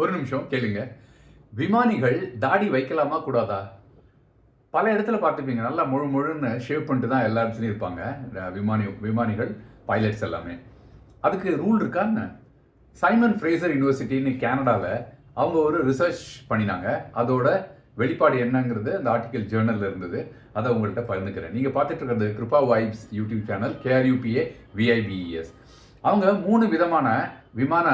ஒரு நிமிஷம் கேளுங்க. விமானிகள் தாடி வைக்கலாமா கூடாதா? பல இடத்துல பார்த்துப்பீங்க. நல்லா முழு முழுன்னு ஷேவ் பண்ணிட்டு தான் எல்லா இடத்துலையும் இருப்பாங்க. விமானி விமானிகள் பைலட்ஸ் எல்லாமே. அதுக்கு ரூல் இருக்கான்னு சைமன் ஃப்ரேசர் யூனிவர்சிட்டின்னு கேனடாவில் அவங்க ஒரு ரிசர்ச் பண்ணினாங்க. அதோட வெளிப்பாடு என்னங்கிறது அந்த ஆர்டிக்கல் ஜேர்னலில் இருந்தது. அதை உங்கள்கிட்ட பகிர்ந்துக்கிறேன். நீங்கள் பார்த்துட்டு இருக்கிறது Kiruba vibes YouTube channel K R U P A V I B E S அவங்க மூணு விதமான விமான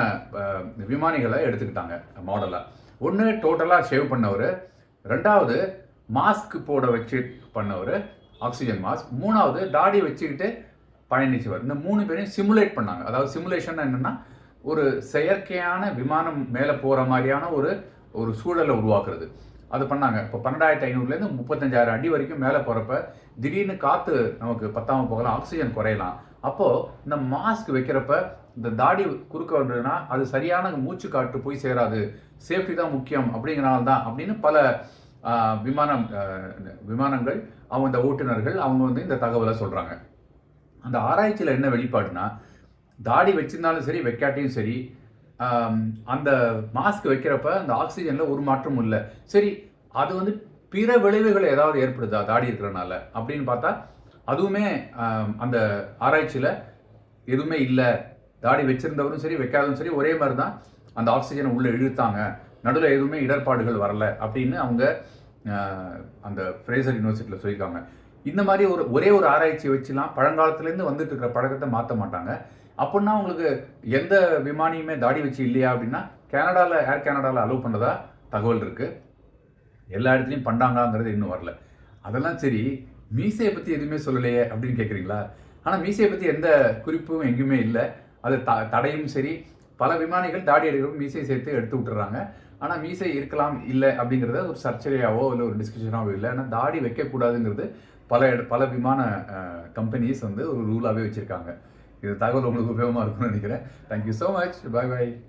விமானிகளை எடுத்துக்கிட்டாங்க மாடலாக ஒன்று டோட்டலாக ஷேவ் பண்ணவர் ரெண்டாவது மாஸ்க் போட வச்சு பண்ணவர் ஆக்சிஜன் மாஸ்க் மூணாவது தாடி வச்சுக்கிட்டு பயணிச்சவர். இந்த மூணு பேரையும் சிமுலேட் பண்ணாங்க. அதாவது சிமுலேஷன் என்னென்னா ஒரு செயற்கையான விமானம் மேலே போகிற மாதிரியான ஒரு ஒரு சூழலை உருவாக்குறது. அது பண்ணாங்க. இப்போ பன்னெண்டாயிரத்தி ஐநூறுலேருந்து முப்பத்தஞ்சாயிரம் அடி வரைக்கும் மேலே போகிறப்ப திடீர்னு காற்று நமக்கு பத்தாமல் போகலாம் ஆக்சிஜன் குறையலாம். அப்போது இந்த மாஸ்க் வைக்கிறப்ப இந்த தாடி குறுக்க வந்ததுன்னா அது சரியான மூச்சு காற்று போய் சேராது. சேஃப்டி தான் முக்கியம் அப்படிங்கிறனால தான் அப்படின்னு பல விமானம் விமானங்கள் அவங்க இந்த ஓட்டுநர்கள் அவங்க வந்து இந்த தகவலை சொல்கிறாங்க அந்த ஆராய்ச்சியில் என்ன வெளிப்பாடுனா தாடி வச்சிருந்தாலும் சரி வைக்காட்டியும் சரி அந்த மாஸ்க் வைக்கிறப்ப அந்த ஆக்சிஜனில் ஒரு மாற்றமும் இல்லை. சரி அது வந்து பிற விளைவுகள் ஏதாவது ஏற்படுதா? தாடி இருக்கிறனால. அப்படின்னு பார்த்தா அதுவுமே அந்த ஆராய்ச்சியில் எதுவுமே இல்லை. தாடி வச்சிருந்தவரும் சரி வைக்காதவரும் சரி ஒரே மாதிரி தான் அந்த ஆக்சிஜனை உள்ளே இழுத்தாங்க. நடுவில் எதுவுமே இடர்பாடுகள் வரல அப்படின்னு அவங்க அந்த ஃப்ரேசர் யூனிவர்சிட்டியில் சொல்லியிருக்காங்க. இந்த மாதிரி ஒரு ஒரே ஒரு ஆராய்ச்சியை வச்சுலாம் பழங்காலத்துலேருந்து வந்துட்டு இருக்கிற பழக்கத்தை மாற்ற மாட்டாங்க. அப்படின்னா உங்களுக்கு எந்த விமானியுமே தாடி வச்சு இல்லையா அப்படின்னா கனடாவில் ஏர் கனடாவில் அலோவ் பண்ணதா தகவல் இருக்குது எல்லா இடத்துலையும் பண்ணாங்கங்கிறது இன்னும் வரல. அதெல்லாம் சரி மீசையை பற்றி எதுவுமே சொல்லலையே அப்படின்னு கேட்குறீங்களா ஆனால் மீசையை பற்றி எந்த குறிப்பும் எங்கேயுமே இல்லை. அது த தடையும் சரி. பல விமானிகள் தாடி எடுக்கிறப்ப மீசையை சேர்த்து எடுத்து விட்டுறாங்க. ஆனால் மீசை இருக்கலாம் இல்லை அப்படிங்கிறத ஒரு சர்ச்சையாவோ இல்லை ஒரு டிஸ்கஷனாவோ இல்லை. ஆனால் தாடி வைக்கக்கூடாதுங்கிறது பல இட- பல விமான கம்பெனிஸ் வந்து ஒரு ரூலாகவே வச்சுருக்காங்க. இது தகவல் உங்களுக்கு உபயோகமாக இருக்கும்னு நினைக்கிறேன். Thank you so much bye bye